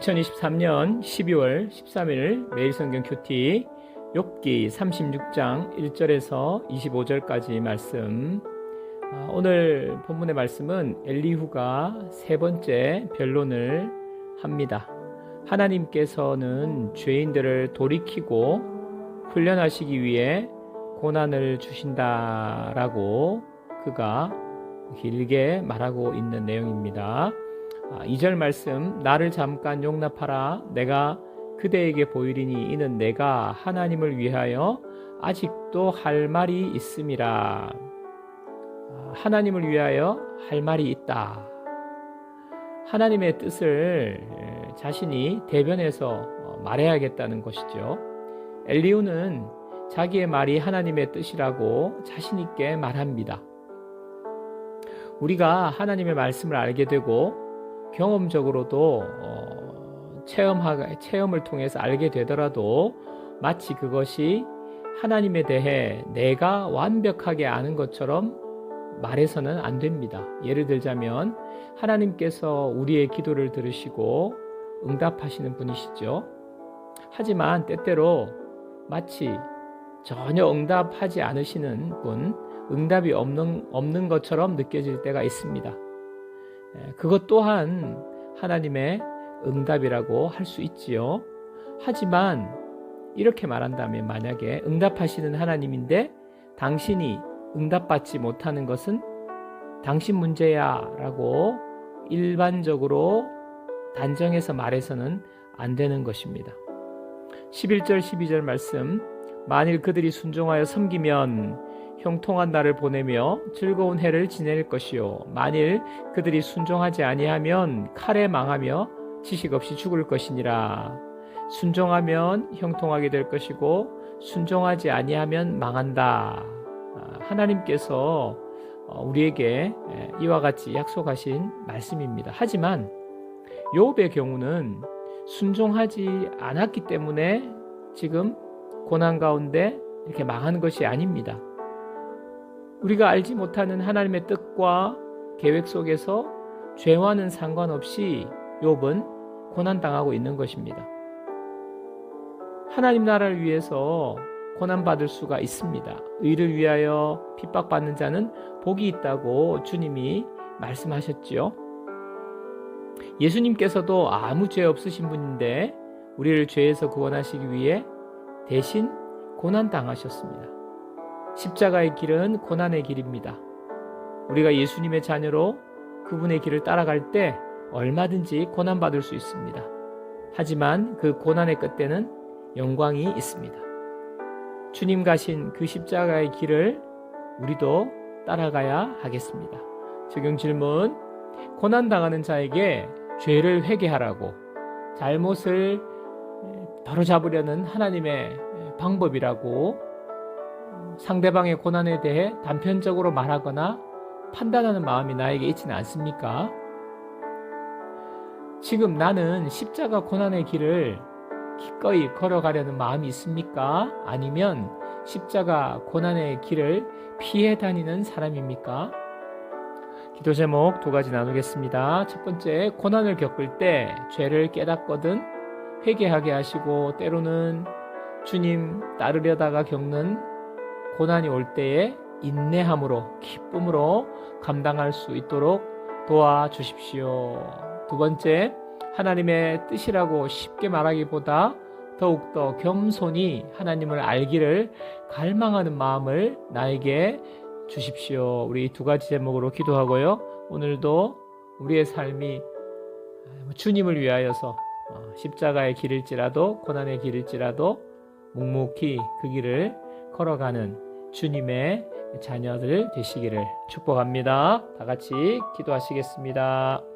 2023년 12월 13일 매일 성경 큐티 욥기 36장 1절에서 25절까지 말씀. 아, 오늘 본문의 말씀은 엘리후가 세 번째 변론을 합니다. 하나님께서는 죄인들을 돌이키고 훈련하시기 위해 고난을 주신다라고 그가 길게 말하고 있는 내용입니다. 2절 말씀 나를 잠깐 용납하라. 내가 그대에게 보이리니 이는 내가 하나님을 위하여 아직도 할 말이 있음이라. 아, 하나님을 위하여 할 말이 있다. 하나님의 뜻을 자신이 대변해서 어, 말해야겠다는 것이죠. 엘리우는 자기의 말이 하나님의 뜻이라고 자신 있게 말합니다. 우리가 하나님의 말씀을 알게 되고 경험적으로도 어, 체험하, 체험을 통해서 알게 되더라도 마치 그것이 하나님에 대해 내가 완벽하게 아는 것처럼 말해서는 안 됩니다. 예를 들자면 하나님께서 우리의 기도를 들으시고 응답하시는 분이시죠. 하지만 때때로 마치 전혀 응답하지 않으시는 분, 응답이 없는, 없는 것처럼 느껴질 때가 있습니다. 예, 그것 또한 하나님의 응답이라고 할 수 있지요. 하지만 이렇게 말한다면 만약에 응답하시는 하나님인데 당신이 응답받지 못하는 것은 당신 문제야 라고 일반적으로 단정해서 말해서는 안 되는 것입니다. 11절 12절 말씀 만일 그들이 순종하여 섬기면 형통한 날을 보내며 즐거운 해를 지낼 것이요 만일 그들이 순종하지 아니하면 칼에 망하며 지식 없이 죽을 것이니라 순종하면 형통하게 될 것이고 순종하지 아니하면 망한다 아, 하나님께서 어, 우리에게 이와 같이 약속하신 말씀입니다. 하지만 요업의 경우는 순종하지 않았기 때문에 지금 고난 가운데 이렇게 망하는 것이 아닙니다. 우리가 알지 못하는 하나님의 뜻과 계획 속에서 죄와는 상관없이 욥은 고난 당하고 있는 것입니다. 하나님 나라를 위해서 고난 받을 수가 있습니다. 의를 위하여 핍박받는 자는 복이 있다고 주님이 말씀하셨지요. 예수님께서도 아무 죄 없으신 분인데 우리를 죄에서 구원하시기 위해 대신 고난 당하셨습니다. 십자가의 길은 고난의 길입니다. 우리가 예수님의 자녀로 그분의 길을 따라갈 때 얼마든지 고난받을 수 있습니다. 하지만 그 고난의 끝에는 영광이 있습니다. 주님 가신 그 십자가의 길을 우리도 따라가야 하겠습니다. 적용 질문. 고난당하는 자에게 죄를 회개하라고 잘못을 바로잡으려는 하나님의 방법이라고 상대방의 고난에 대해 단편적으로 말하거나 판단하는 마음이 나에게 있지는 않습니까? 지금 나는 십자가 고난의 길을 기꺼이 걸어가려는 마음이 있습니까? 아니면 십자가 고난의 길을 피해 다니는 사람입니까? 기도 제목 두 가지 나누겠습니다. 첫 번째, 고난을 겪을 때 죄를 깨닫거든 회개하게 하시고 때로는 주님 따르려다가 겪는 고난이 올 때에 인내함으로 기쁨으로 감당할 수 있도록 도와주십시오. 두 번째, 하나님의 뜻이라고 쉽게 말하기보다 더욱더 겸손히 하나님을 알기를 갈망하는 마음을 나에게 주십시오. 우리 두 가지 제목으로 기도하고요. 오늘도 우리의 삶이 주님을 위하여서 어, 십자가의 길일지라도 고난의 길일지라도 묵묵히 그 길을 걸어가는 주님의 자녀들 되시기를 축복합니다. 다 같이 기도하시겠습니다.